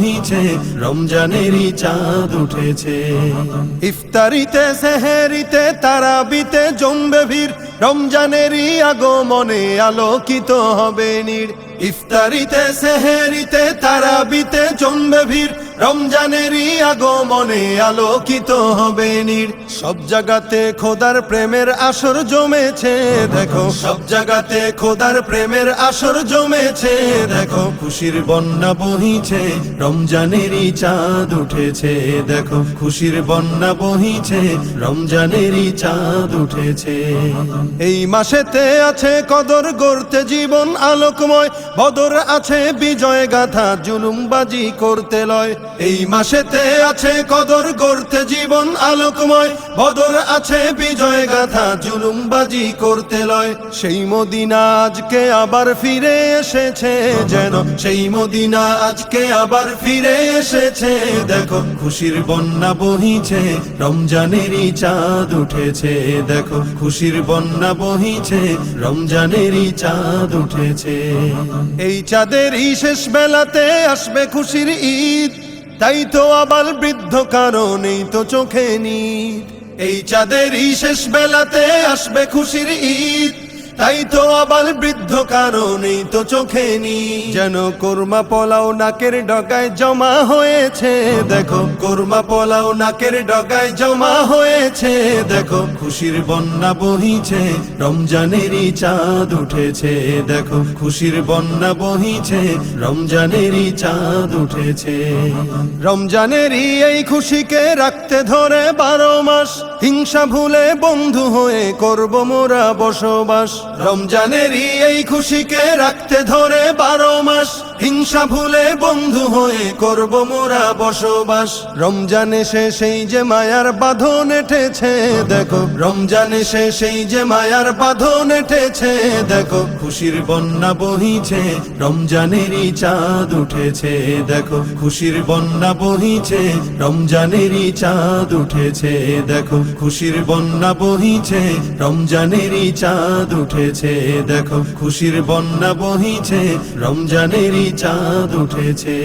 বহিছে রমজানেরই চাঁদ উঠেছে। ইফতারিতে সেহেরিতে তারাবিতে জমবে ভিড়। রমজানেরই আগমনে আলোকিত হবে নীড় ইফতারিতে, সেহেরিতে, তারাবিতে জমবে ভিড়। রমজানেরই আগমনে আলোকিত হবে নীড় সব জায়গাতে খোদার প্রেমের আসর জমেছে, দেখো। সব জায়গাতে খোদার প্রেমের আসর জমেছে, দেখো। খুশির বন্যা বহিছে, রমজানেরই চাঁদ উঠেছে, দেখো। খুশির বন্যা বহিছে, রমজানেরই চাঁদ উঠেছে। এই মাসেতে আছে কদর গড়তে জীবন আলোকময় বদর আছে, বিজয় গাথা, জুলুমবাজি করতে লয়। এই মাসেতে আছে কদর করতে জীবন আলোকময়। বদর আছে, বিজয় গাথা, জুলুমবাজি করতে লয়। সেই মদিনা আজকে আবার ফিরে এসেছে যেন। সেই মদিনা আজকে আবার ফিরে এসেছে, দেখো। খুশির বন্যা বহিছে রমজানেরই চাঁদ উঠেছে, দেখো। খুশির বন্যা বহিছে রমজানেরই চাঁদ উঠেছে। এই চাঁদের ই শেষ বেলাতে আসবে খুশির ঈদ। তাই তো আবার বৃদ্ধ কারণ, এই তো চোখে নিদ। এই চাঁদের এই শেষ বেলাতে আসবে খুশির ঈদ। তাই তো আবার বৃদ্ধ কারণ এই তো চোখে নি যেন কোরমা পোলাও নাকের ডগায় জমা হয়েছে দেখো। কোরমা পোলাও নাকের ডগায় জমা হয়েছে দেখো। খুশির বন্যা বহিছে রমজানেরই চাঁদ উঠেছে দেখো। খুশির বন্যা বহিছে রমজানেরই চাঁদ উঠেছে। রমজানেরই এই খুশিকে রাখতে ধরে বারো মাস হিংসা ভুলে বন্ধু হয়ে করব মোরা বসবাস। রমজানেরই এই খুশিকে রাখতে ধরে বারো মাস। হিংসা ভুলে বন্ধু হয়ে করব মোরা বসবাস। রমজান এসে সেই যে মায়ার বাঁধন এঠেছে দেখো। রমজান এসে সেই যে মায়ার বাঁধন এঠেছে দেখো। খুশির বন্যা বহিছে, রমজানেরই চাঁদ উঠেছে, দেখো। খুশির বন্যা বহিছে, রমজানেরই চাঁদ উঠেছে, দেখো। খুশির বন্যা বহিছে, রমজানেরই চাঁদ উঠেছে, দেখো। খুশির বন্যা বহিছে, রমজানেরই চাঁদ উঠেছে।